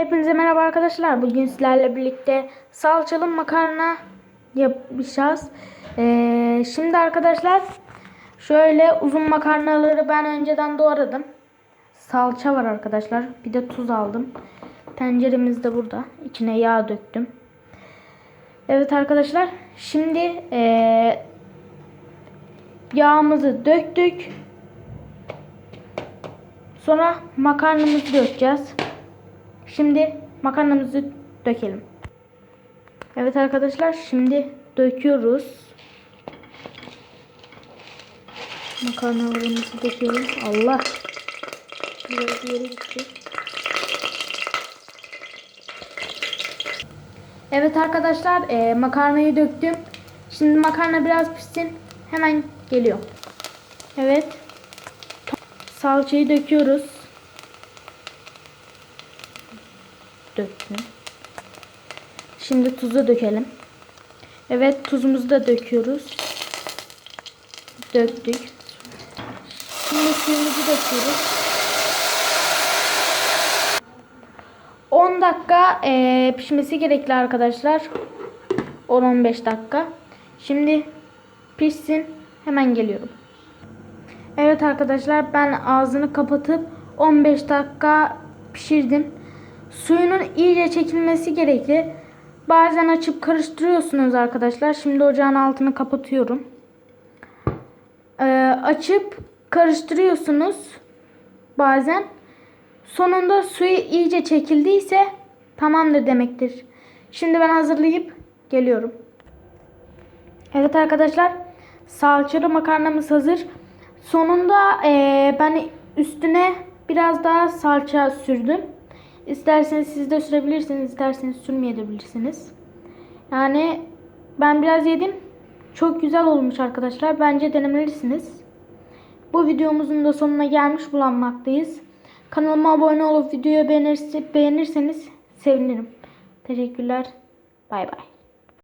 Hepinize merhaba arkadaşlar. Bugün sizlerle birlikte salçalı makarna yapacağız. Ee, şimdi arkadaşlar şöyle uzun makarnaları ben önceden doğradım. Salça var arkadaşlar. Bir de tuz aldım. Tenceremiz de burada. İçine yağ döktüm. Evet arkadaşlar. Şimdi ee, yağımızı döktük. Sonra makarnamızı dökeceğiz. Şimdi makarnamızı dökelim. Evet arkadaşlar şimdi döküyoruz. Makarnalarımızı dökelim. Allah. Biraz yere gitti. Evet arkadaşlar e, makarnayı döktüm. Şimdi makarna biraz pişsin. Hemen geliyor. Evet. Salçayı döküyoruz. Döktüm. Şimdi tuzu dökelim. Evet tuzumuzu da döküyoruz. Döktük. Şimdi suyumuzu döküyoruz. 10 dakika eee, pişmesi gerekli arkadaşlar. 10-15 dakika. Şimdi pişsin. Hemen geliyorum. Evet arkadaşlar ben ağzını kapatıp 15 dakika pişirdim. Suyunun iyice çekilmesi gerekli. Bazen açıp karıştırıyorsunuz arkadaşlar. Şimdi ocağın altını kapatıyorum. Ee, açıp karıştırıyorsunuz bazen. Sonunda suyu iyice çekildiyse tamamdır demektir. Şimdi ben hazırlayıp geliyorum. Evet arkadaşlar salçalı makarnamız hazır. Sonunda eee, ben üstüne biraz daha salça sürdüm. İsterseniz siz de sürebilirsiniz, isterseniz sürmeyebilirsiniz. Yani ben biraz yedim. Çok güzel olmuş arkadaşlar. Bence denemelisiniz. Bu videomuzun da sonuna gelmiş bulunmaktayız. Kanalıma abone olup videoyu beğenirse- beğenirseniz sevinirim. Teşekkürler. Bay bay.